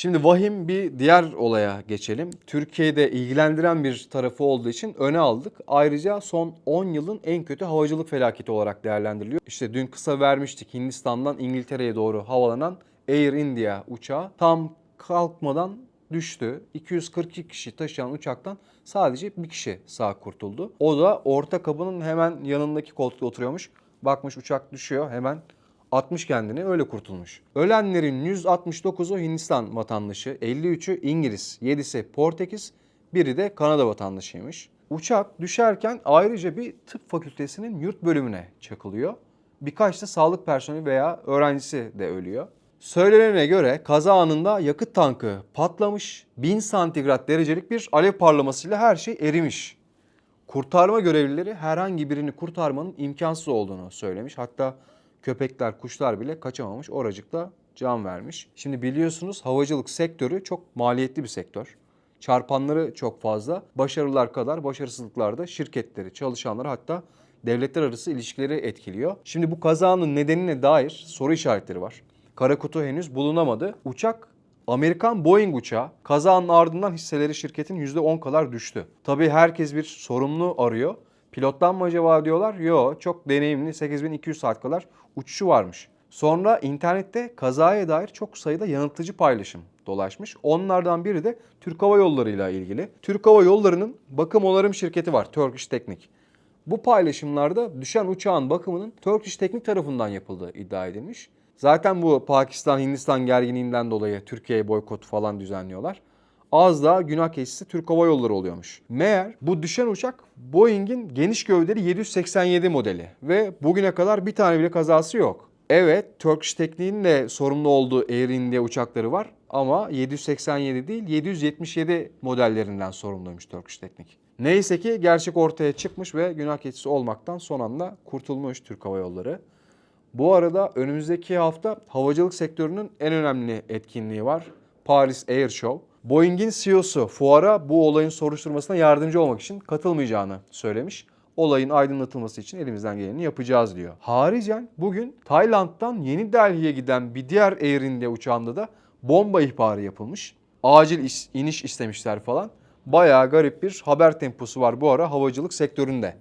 Şimdi vahim bir diğer olaya geçelim. Türkiye'de ilgilendiren bir tarafı olduğu için öne aldık. Ayrıca son 10 yılın en kötü havacılık felaketi olarak değerlendiriliyor. İşte dün kısa vermiştik Hindistan'dan İngiltere'ye doğru havalanan Air India uçağı tam kalkmadan düştü. 242 kişi taşıyan uçaktan sadece bir kişi sağ kurtuldu. O da orta kapının hemen yanındaki koltukta oturuyormuş. Bakmış uçak düşüyor hemen atmış kendini öyle kurtulmuş. Ölenlerin 169'u Hindistan vatandaşı, 53'ü İngiliz, 7'si Portekiz, biri de Kanada vatandaşıymış. Uçak düşerken ayrıca bir tıp fakültesinin yurt bölümüne çakılıyor. Birkaç da sağlık personeli veya öğrencisi de ölüyor. Söylenene göre kaza anında yakıt tankı patlamış, 1000 santigrat derecelik bir alev parlamasıyla her şey erimiş. Kurtarma görevlileri herhangi birini kurtarmanın imkansız olduğunu söylemiş. Hatta köpekler, kuşlar bile kaçamamış. Oracıkta can vermiş. Şimdi biliyorsunuz havacılık sektörü çok maliyetli bir sektör. Çarpanları çok fazla. Başarılar kadar başarısızlıklar da şirketleri, çalışanları hatta devletler arası ilişkileri etkiliyor. Şimdi bu kazanın nedenine dair soru işaretleri var. Kara kutu henüz bulunamadı. Uçak Amerikan Boeing uçağı kazanın ardından hisseleri şirketin %10 kadar düştü. Tabii herkes bir sorumlu arıyor. Pilottan mı acaba diyorlar? Yo çok deneyimli 8200 saat kadar uçuşu varmış. Sonra internette kazaya dair çok sayıda yanıltıcı paylaşım dolaşmış. Onlardan biri de Türk Hava Yolları ile ilgili. Türk Hava Yolları'nın bakım onarım şirketi var Turkish Technic. Bu paylaşımlarda düşen uçağın bakımının Turkish Technic tarafından yapıldığı iddia edilmiş. Zaten bu Pakistan-Hindistan gerginliğinden dolayı Türkiye'ye boykot falan düzenliyorlar. Az daha günah keçisi Türk Hava Yolları oluyormuş. Meğer bu düşen uçak Boeing'in geniş gövdeli 787 modeli ve bugüne kadar bir tane bile kazası yok. Evet, Turkish Technic'in de sorumlu olduğu Air India uçakları var ama 787 değil 777 modellerinden sorumluymuş Turkish Technic. Neyse ki gerçek ortaya çıkmış ve günah keçisi olmaktan son anda kurtulmuş Türk Hava Yolları. Bu arada önümüzdeki hafta havacılık sektörünün en önemli etkinliği var. Paris Air Show. Boeing'in CEO'su fuara bu olayın soruşturmasına yardımcı olmak için katılmayacağını söylemiş. Olayın aydınlatılması için elimizden geleni yapacağız diyor. Haricen bugün Tayland'dan Yeni Delhi'ye giden bir diğer Air India uçağında da bomba ihbarı yapılmış. Acil iş- iniş istemişler falan. Bayağı garip bir haber temposu var bu ara havacılık sektöründe.